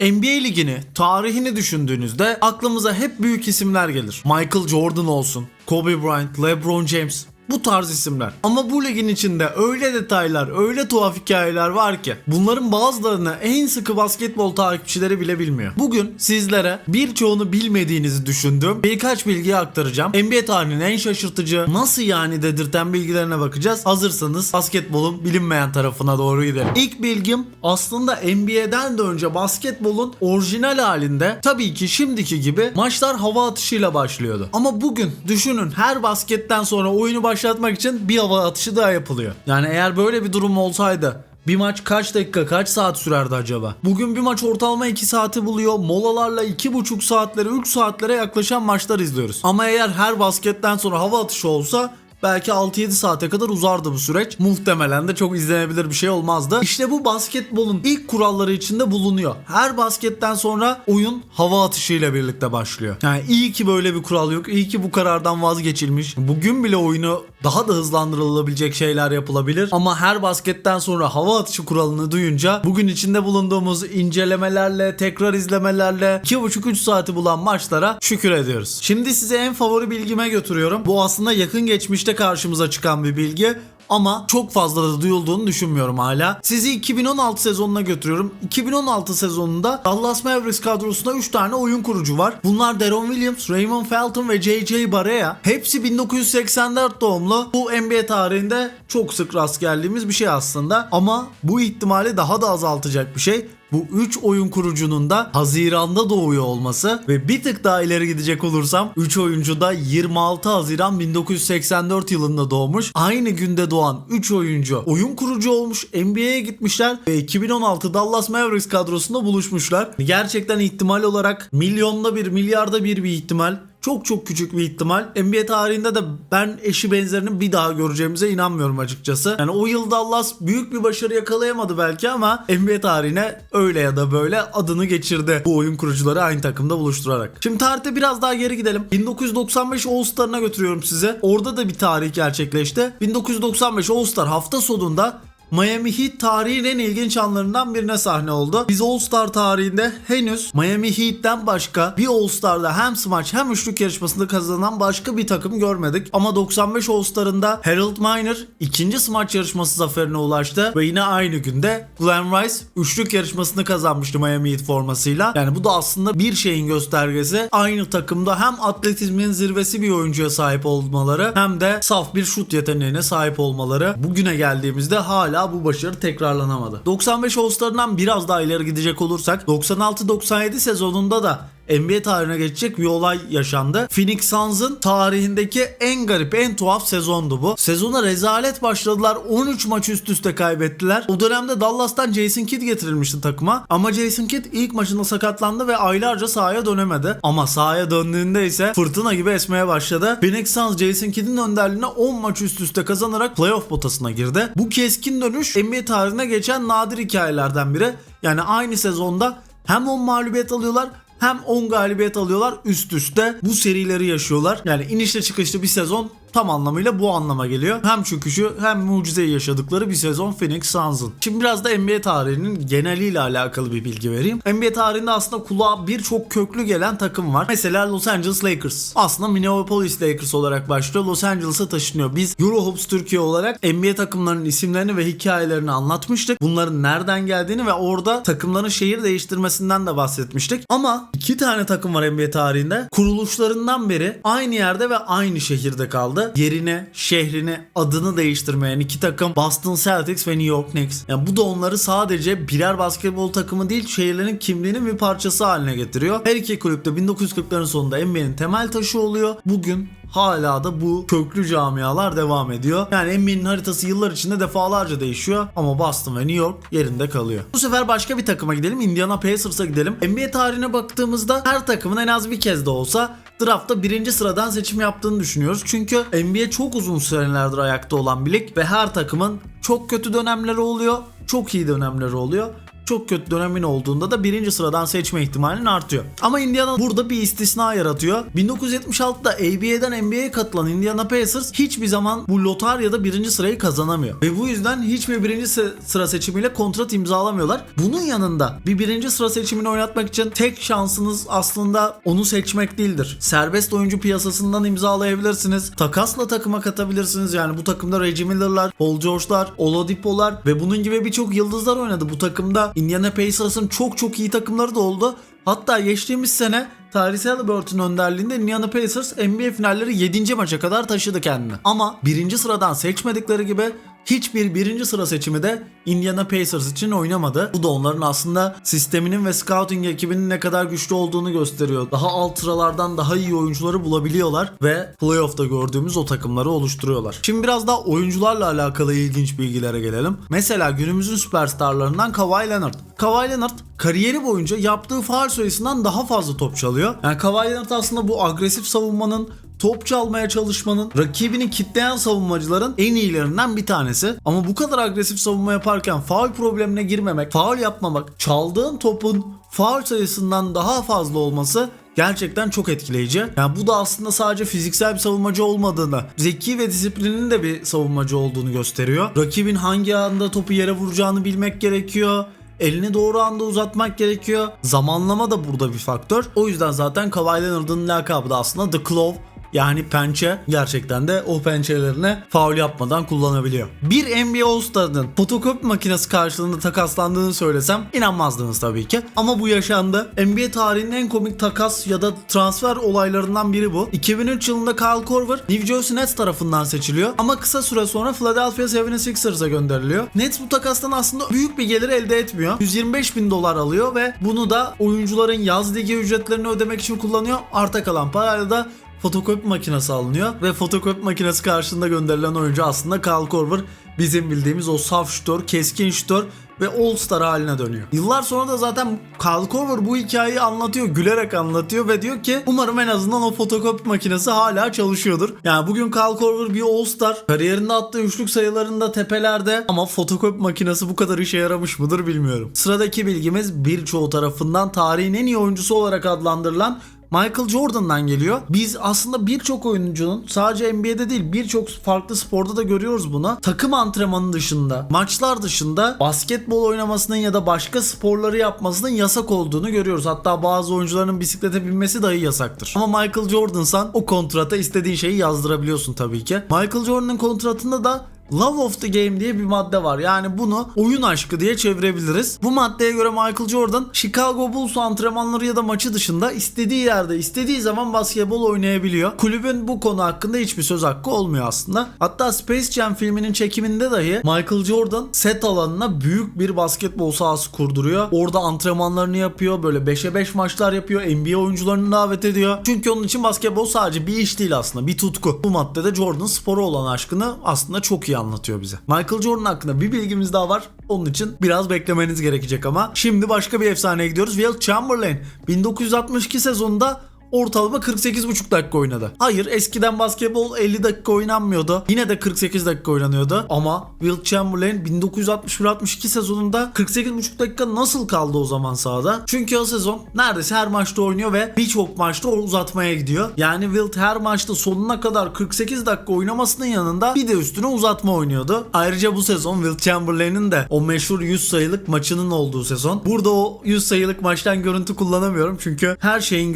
NBA ligini, tarihini düşündüğünüzde aklımıza hep büyük isimler gelir. Michael Jordan olsun, Kobe Bryant, LeBron James. Bu tarz isimler. Ama bu ligin içinde öyle detaylar, öyle tuhaf hikayeler var ki bunların bazılarını en sıkı basketbol takipçileri bile bilmiyor. Bugün sizlere birçoğunu bilmediğinizi düşündüğüm birkaç bilgiyi aktaracağım. NBA tarihinin en şaşırtıcı, nasıl yani dedirten bilgilerine bakacağız. Hazırsanız basketbolun bilinmeyen tarafına doğru gidelim. İlk bilgim aslında NBA'den de önce basketbolun orijinal halinde tabii ki şimdiki gibi maçlar hava atışıyla başlıyordu. Ama bugün düşünün her basketten sonra oyunu başlatmak için bir hava atışı daha yapılıyor. Yani eğer böyle bir durum olsaydı bir maç kaç dakika kaç saat sürerdi acaba? Bugün bir maç ortalama 2 saati buluyor. Molalarla 2,5 saatlere 3 saatlere yaklaşan maçlar izliyoruz. Ama eğer her basketten sonra hava atışı olsa belki 6-7 saate kadar uzardı bu süreç. Muhtemelen de çok izlenebilir bir şey olmazdı. İşte bu basketbolun ilk kuralları içinde bulunuyor. Her basketten sonra oyun hava atışıyla birlikte başlıyor. Yani iyi ki böyle bir kural yok. İyi ki bu karardan vazgeçilmiş. Bugün bile oyunu daha da hızlandırılabilecek şeyler yapılabilir. Ama her basketten sonra hava atışı kuralını duyunca bugün içinde bulunduğumuz incelemelerle, tekrar izlemelerle 2,5-3 saati bulan maçlara şükür ediyoruz. Şimdi size en favori bilgime götürüyorum. Bu aslında yakın geçmişte karşımıza çıkan bir bilgi. Ama çok fazla da duyulduğunu düşünmüyorum hala. Sizi 2016 sezonuna götürüyorum. 2016 sezonunda Dallas Mavericks kadrosunda 3 tane oyun kurucu var. Bunlar Deron Williams, Raymond Felton ve J.J. Barea. Hepsi 1984 doğumlu. Bu NBA tarihinde çok sık rast geldiğimiz bir şey aslında. Ama bu ihtimali daha da azaltacak bir şey bu 3 oyun kurucunun da Haziran'da doğuyor olması ve bir tık daha ileri gidecek olursam 3 oyuncu da 26 Haziran 1984 yılında doğmuş. Aynı günde doğan 3 oyuncu oyun kurucu olmuş, NBA'ye gitmişler ve 2016 Dallas Mavericks kadrosunda buluşmuşlar. Gerçekten ihtimal olarak milyonda bir, milyarda bir bir ihtimal çok çok küçük bir ihtimal. NBA tarihinde de ben eşi benzerini bir daha göreceğimize inanmıyorum açıkçası. Yani o yıl Dallas büyük bir başarı yakalayamadı belki ama NBA tarihine öyle ya da böyle adını geçirdi. Bu oyun kurucuları aynı takımda buluşturarak. Şimdi tarihte biraz daha geri gidelim. 1995 All-Star'ına götürüyorum size. Orada da bir tarih gerçekleşti. 1995 All-Star hafta sonunda Miami Heat tarihin en ilginç anlarından birine sahne oldu. Biz All Star tarihinde henüz Miami Heat'ten başka bir All Star'da hem smaç hem üçlük yarışmasında kazanan başka bir takım görmedik. Ama 95 All Star'ında Harold Miner ikinci smaç yarışması zaferine ulaştı ve yine aynı günde Glenn Rice üçlük yarışmasını kazanmıştı Miami Heat formasıyla. Yani bu da aslında bir şeyin göstergesi. Aynı takımda hem atletizmin zirvesi bir oyuncuya sahip olmaları hem de saf bir şut yeteneğine sahip olmaları. Bugüne geldiğimizde hala hala bu başarı tekrarlanamadı. 95 All-Star'dan biraz daha ileri gidecek olursak 96-97 sezonunda da NBA tarihine geçecek bir olay yaşandı. Phoenix Suns'ın tarihindeki en garip, en tuhaf sezondu bu. Sezona rezalet başladılar. 13 maç üst üste kaybettiler. O dönemde Dallas'tan Jason Kidd getirilmişti takıma. Ama Jason Kidd ilk maçında sakatlandı ve aylarca sahaya dönemedi. Ama sahaya döndüğünde ise fırtına gibi esmeye başladı. Phoenix Suns Jason Kidd'in önderliğine 10 maç üst üste kazanarak playoff potasına girdi. Bu keskin dönüş NBA tarihine geçen nadir hikayelerden biri. Yani aynı sezonda hem 10 mağlubiyet alıyorlar hem 10 galibiyet alıyorlar üst üste. Bu serileri yaşıyorlar. Yani inişle çıkışlı bir sezon tam anlamıyla bu anlama geliyor. Hem çöküşü hem mucizeyi yaşadıkları bir sezon Phoenix Suns'ın. Şimdi biraz da NBA tarihinin geneliyle alakalı bir bilgi vereyim. NBA tarihinde aslında kulağa birçok köklü gelen takım var. Mesela Los Angeles Lakers. Aslında Minneapolis Lakers olarak başlıyor. Los Angeles'a taşınıyor. Biz Eurohoops Türkiye olarak NBA takımlarının isimlerini ve hikayelerini anlatmıştık. Bunların nereden geldiğini ve orada takımların şehir değiştirmesinden de bahsetmiştik. Ama iki tane takım var NBA tarihinde. Kuruluşlarından beri aynı yerde ve aynı şehirde kaldı yerini, şehrini, adını değiştirmeyen iki takım Boston Celtics ve New York Knicks. Yani bu da onları sadece birer basketbol takımı değil şehirlerin kimliğinin bir parçası haline getiriyor. Her iki kulüp de 1940'ların sonunda NBA'nin temel taşı oluyor. Bugün hala da bu köklü camialar devam ediyor. Yani NBA'nin haritası yıllar içinde defalarca değişiyor ama Boston ve New York yerinde kalıyor. Bu sefer başka bir takıma gidelim. Indiana Pacers'a gidelim. NBA tarihine baktığımızda her takımın en az bir kez de olsa draftta birinci sıradan seçim yaptığını düşünüyoruz. Çünkü NBA çok uzun senelerdir ayakta olan bir lig ve her takımın çok kötü dönemleri oluyor, çok iyi dönemleri oluyor. Çok kötü dönemin olduğunda da birinci sıradan seçme ihtimalin artıyor. Ama Indiana burada bir istisna yaratıyor. 1976'da ABA'den NBA'ye katılan Indiana Pacers hiçbir zaman bu lotaryada birinci sırayı kazanamıyor. Ve bu yüzden hiçbir birinci sı- sıra seçimiyle kontrat imzalamıyorlar. Bunun yanında bir birinci sıra seçimini oynatmak için tek şansınız aslında onu seçmek değildir. Serbest oyuncu piyasasından imzalayabilirsiniz. Takasla takıma katabilirsiniz. Yani bu takımda Reggie Miller'lar, Paul George'lar, Oladipo'lar ve bunun gibi birçok yıldızlar oynadı. Bu takımda Indiana Pacers'ın çok çok iyi takımları da oldu. Hatta geçtiğimiz sene Tyrese Halliburton önderliğinde Indiana Pacers NBA finalleri 7. maça kadar taşıdı kendini. Ama birinci sıradan seçmedikleri gibi hiçbir birinci sıra seçimi de Indiana Pacers için oynamadı. Bu da onların aslında sisteminin ve scouting ekibinin ne kadar güçlü olduğunu gösteriyor. Daha alt sıralardan daha iyi oyuncuları bulabiliyorlar ve playoff'ta gördüğümüz o takımları oluşturuyorlar. Şimdi biraz daha oyuncularla alakalı ilginç bilgilere gelelim. Mesela günümüzün süperstarlarından Kawhi Leonard. Kawhi Leonard kariyeri boyunca yaptığı faul sayısından daha fazla top çalıyor. Yani Kawhi Leonard aslında bu agresif savunmanın top çalmaya çalışmanın, rakibini kitleyen savunmacıların en iyilerinden bir tanesi. Ama bu kadar agresif savunma yaparken faul problemine girmemek, faul yapmamak, çaldığın topun faul sayısından daha fazla olması gerçekten çok etkileyici. Yani bu da aslında sadece fiziksel bir savunmacı olmadığını, zeki ve disiplinli de bir savunmacı olduğunu gösteriyor. Rakibin hangi anda topu yere vuracağını bilmek gerekiyor. Elini doğru anda uzatmak gerekiyor. Zamanlama da burada bir faktör. O yüzden zaten Kawhi Leonard'ın lakabı da aslında The Claw yani pençe gerçekten de o pençelerine faul yapmadan kullanabiliyor. Bir NBA All-Star'ın fotokopi makinesi karşılığında takaslandığını söylesem inanmazdınız tabii ki. Ama bu yaşandı. NBA tarihinin en komik takas ya da transfer olaylarından biri bu. 2003 yılında Kyle Korver New Jersey Nets tarafından seçiliyor. Ama kısa süre sonra Philadelphia 76ers'a gönderiliyor. Nets bu takastan aslında büyük bir gelir elde etmiyor. 125 bin dolar alıyor ve bunu da oyuncuların yaz ligi ücretlerini ödemek için kullanıyor. Arta kalan parayla da fotokopi makinesi alınıyor ve fotokopi makinesi karşılığında gönderilen oyuncu aslında Kyle Korver bizim bildiğimiz o saf şutör, keskin şutör ve All Star haline dönüyor. Yıllar sonra da zaten Kyle Korver bu hikayeyi anlatıyor, gülerek anlatıyor ve diyor ki umarım en azından o fotokopi makinesi hala çalışıyordur. Yani bugün Kyle Korver bir All Star, kariyerinde attığı üçlük sayılarında tepelerde ama fotokopi makinesi bu kadar işe yaramış mıdır bilmiyorum. Sıradaki bilgimiz birçoğu tarafından tarihin en iyi oyuncusu olarak adlandırılan Michael Jordan'dan geliyor. Biz aslında birçok oyuncunun sadece NBA'de değil birçok farklı sporda da görüyoruz bunu. Takım antrenmanı dışında, maçlar dışında basketbol oynamasının ya da başka sporları yapmasının yasak olduğunu görüyoruz. Hatta bazı oyuncuların bisiklete binmesi dahi yasaktır. Ama Michael Jordan'san o kontrata istediğin şeyi yazdırabiliyorsun tabii ki. Michael Jordan'ın kontratında da Love of the Game diye bir madde var. Yani bunu oyun aşkı diye çevirebiliriz. Bu maddeye göre Michael Jordan Chicago Bulls antrenmanları ya da maçı dışında istediği yerde istediği zaman basketbol oynayabiliyor. Kulübün bu konu hakkında hiçbir söz hakkı olmuyor aslında. Hatta Space Jam filminin çekiminde dahi Michael Jordan set alanına büyük bir basketbol sahası kurduruyor. Orada antrenmanlarını yapıyor. Böyle 5'e 5 maçlar yapıyor. NBA oyuncularını davet ediyor. Çünkü onun için basketbol sadece bir iş değil aslında. Bir tutku. Bu maddede Jordan spora olan aşkını aslında çok iyi anlatıyor bize. Michael Jordan hakkında bir bilgimiz daha var. Onun için biraz beklemeniz gerekecek ama. Şimdi başka bir efsaneye gidiyoruz. Will Chamberlain 1962 sezonunda ortalama 48,5 dakika oynadı. Hayır eskiden basketbol 50 dakika oynanmıyordu. Yine de 48 dakika oynanıyordu. Ama Will Chamberlain 1961-62 sezonunda 48,5 dakika nasıl kaldı o zaman sahada? Çünkü o sezon neredeyse her maçta oynuyor ve birçok maçta uzatmaya gidiyor. Yani Wilt her maçta sonuna kadar 48 dakika oynamasının yanında bir de üstüne uzatma oynuyordu. Ayrıca bu sezon Will Chamberlain'in de o meşhur 100 sayılık maçının olduğu sezon. Burada o 100 sayılık maçtan görüntü kullanamıyorum çünkü her şeyin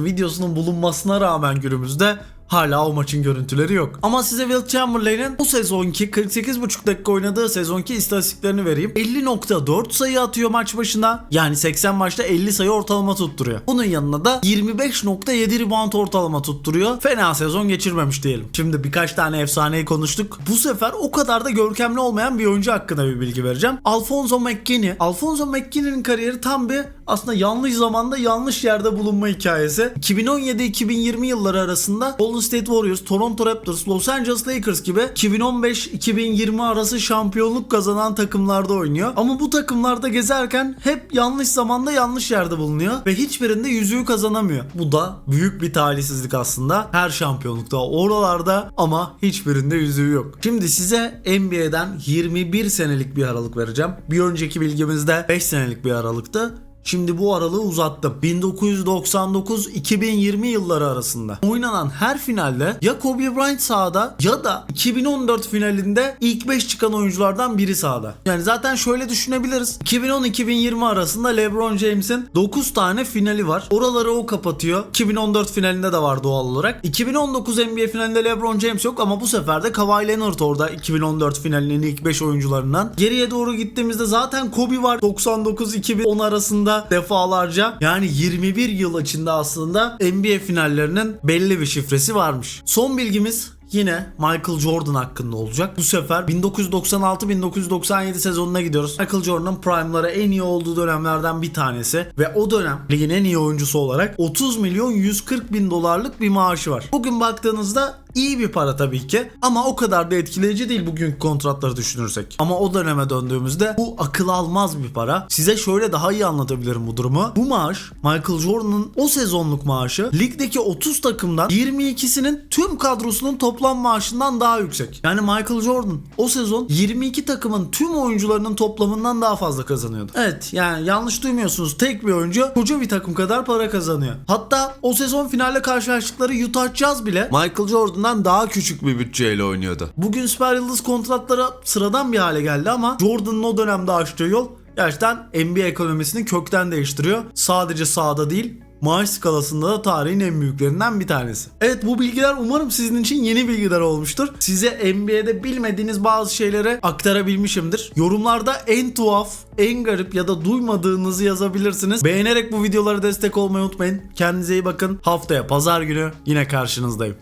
görüntüsünün videosunun bulunmasına rağmen günümüzde Hala o maçın görüntüleri yok. Ama size Will Chamberlain'in bu sezonki 48,5 dakika oynadığı sezonki istatistiklerini vereyim. 50.4 sayı atıyor maç başına. Yani 80 maçta 50 sayı ortalama tutturuyor. Bunun yanına da 25.7 rebound ortalama tutturuyor. Fena sezon geçirmemiş diyelim. Şimdi birkaç tane efsaneyi konuştuk. Bu sefer o kadar da görkemli olmayan bir oyuncu hakkında bir bilgi vereceğim. Alfonso McKinney. Alfonso McKinney'nin kariyeri tam bir aslında yanlış zamanda yanlış yerde bulunma hikayesi. 2017-2020 yılları arasında Golden State Warriors, Toronto Raptors, Los Angeles Lakers gibi 2015-2020 arası şampiyonluk kazanan takımlarda oynuyor. Ama bu takımlarda gezerken hep yanlış zamanda yanlış yerde bulunuyor ve hiçbirinde yüzüğü kazanamıyor. Bu da büyük bir talihsizlik aslında. Her şampiyonlukta oralarda ama hiçbirinde yüzüğü yok. Şimdi size NBA'den 21 senelik bir aralık vereceğim. Bir önceki bilgimizde 5 senelik bir aralıktı. Şimdi bu aralığı uzattım. 1999-2020 yılları arasında oynanan her finalde ya Kobe Bryant sahada ya da 2014 finalinde ilk 5 çıkan oyunculardan biri sahada. Yani zaten şöyle düşünebiliriz. 2010-2020 arasında LeBron James'in 9 tane finali var. Oraları o kapatıyor. 2014 finalinde de var doğal olarak. 2019 NBA finalinde LeBron James yok ama bu sefer de Kawhi Leonard orada 2014 finalinin ilk 5 oyuncularından. Geriye doğru gittiğimizde zaten Kobe var 99-2010 arasında defalarca. Yani 21 yıl içinde aslında NBA finallerinin belli bir şifresi varmış. Son bilgimiz Yine Michael Jordan hakkında olacak. Bu sefer 1996-1997 sezonuna gidiyoruz. Michael Jordan'ın prime'ları en iyi olduğu dönemlerden bir tanesi ve o dönem ligin en iyi oyuncusu olarak 30 milyon 140 bin dolarlık bir maaşı var. Bugün baktığınızda iyi bir para tabii ki ama o kadar da etkileyici değil bugünkü kontratları düşünürsek. Ama o döneme döndüğümüzde bu akıl almaz bir para. Size şöyle daha iyi anlatabilirim bu durumu. Bu maaş Michael Jordan'ın o sezonluk maaşı ligdeki 30 takımdan 22'sinin tüm kadrosunun toplam maaşından daha yüksek. Yani Michael Jordan o sezon 22 takımın tüm oyuncularının toplamından daha fazla kazanıyordu. Evet yani yanlış duymuyorsunuz. Tek bir oyuncu koca bir takım kadar para kazanıyor. Hatta o sezon finalde karşılaştıkları Utah Jazz bile Michael Jordan'dan daha küçük bir bütçeyle oynuyordu. Bugün süper yıldız kontratları sıradan bir hale geldi ama Jordan'ın o dönemde açtığı yol gerçekten NBA ekonomisini kökten değiştiriyor. Sadece sahada değil maaş skalasında da tarihin en büyüklerinden bir tanesi. Evet bu bilgiler umarım sizin için yeni bilgiler olmuştur. Size NBA'de bilmediğiniz bazı şeyleri aktarabilmişimdir. Yorumlarda en tuhaf, en garip ya da duymadığınızı yazabilirsiniz. Beğenerek bu videolara destek olmayı unutmayın. Kendinize iyi bakın. Haftaya pazar günü yine karşınızdayım.